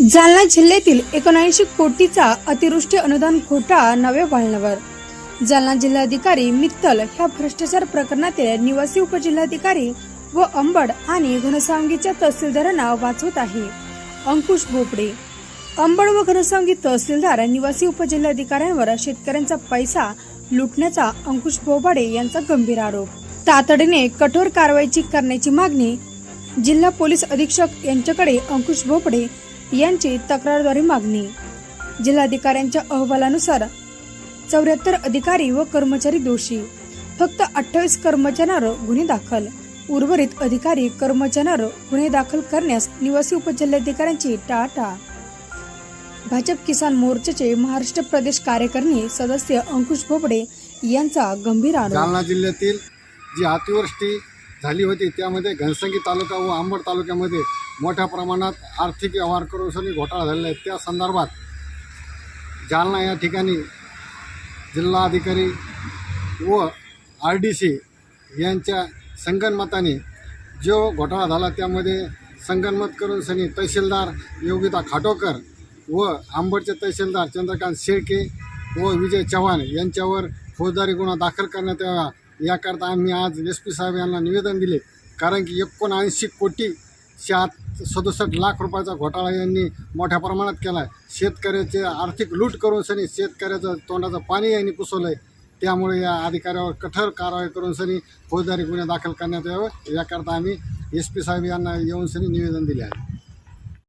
जालना जिल्ह्यातील एकोणऐंशी कोटीचा अतिवृष्टी अनुदान घोटाळा नवे वळणावर. जालना जिल्हाधिकारी मित्तल ह्या भ्रष्टाचार प्रकरणातील निवासी उपजिल्हाधिकारी व अंबड आणि घनसावंगीच्या तहसीलदारांना वाचवत आहे. अंकुश बोबडे अंबड व घनसावंगी तहसीलदार निवासी उपजिल्हाधिकाऱ्यांवर शेतकऱ्यांचा पैसा लुटण्याचा अंकुश बोबाडे यांचा गंभीर आरोप. तातडीने कठोर कारवाईची करण्याची मागणी जिल्हा पोलीस अधीक्षक यांच्याकडे अंकुश भोपडे यांची तक्रारद्वारे मागणी. जिल्हाधिकाऱ्यांच्या अहवालानुसार चौऱ्याहत्तर अधिकारी व कर्मचारी दोषी फक्त अठ्ठावीस कर्मचाऱ्यांवर गुन्हे दाखल. उर्वरित अधिकारी कर्मचाऱ्यांवर गुन्हे दाखल करण्यास निवासी उपजिल्हाधिकाऱ्यांची टाळाटाळ. भाजप किसान मोर्चाचे महाराष्ट्र प्रदेश कार्यकारिणी सदस्य अंकुश भोपडे यांचा गंभीर आरोप. जालना जिल्ह्यातील जी अतिवृष्टी झाली होती. त्यामध्ये घनसंगी तालुका व आंबड तालुक्यामध्ये मोठ्या प्रमाणात आर्थिक व्यवहार करून घोटाळा झालेला आहे. त्या संदर्भात जालना या ठिकाणी जिल्हाधिकारी व आर डी सी यांच्या संगनमताने जो घोटाळा झाला त्यामध्ये संगनमत करून सनी तहसीलदार योगिता खाटोकर व आंबडचे तहसीलदार चंद्रकांत शेळके व विजय चव्हाण यांच्यावर फौजदारी गुन्हा दाखल करण्यात यावा. याकरता आम्ही आज एस पी साहेब यांना निवेदन दिले. कारण की एकोणऐंशी कोटी सात सदुसष्ट लाख रुपयाचा घोटाळा यांनी मोठ्या प्रमाणात केला आहे शेतकऱ्याचे आर्थिक लूट करून सनी शेतकऱ्याचं तोंडाचं पाणी यांनी पुसवलं आहे त्यामुळे या अधिकाऱ्यावर कठोर कारवाई करून सनी फौजदारी गुन्हे दाखल करण्यात यावं. याकरता आम्ही एस पी साहेब यांना येऊन सनी निवेदन दिले आहे.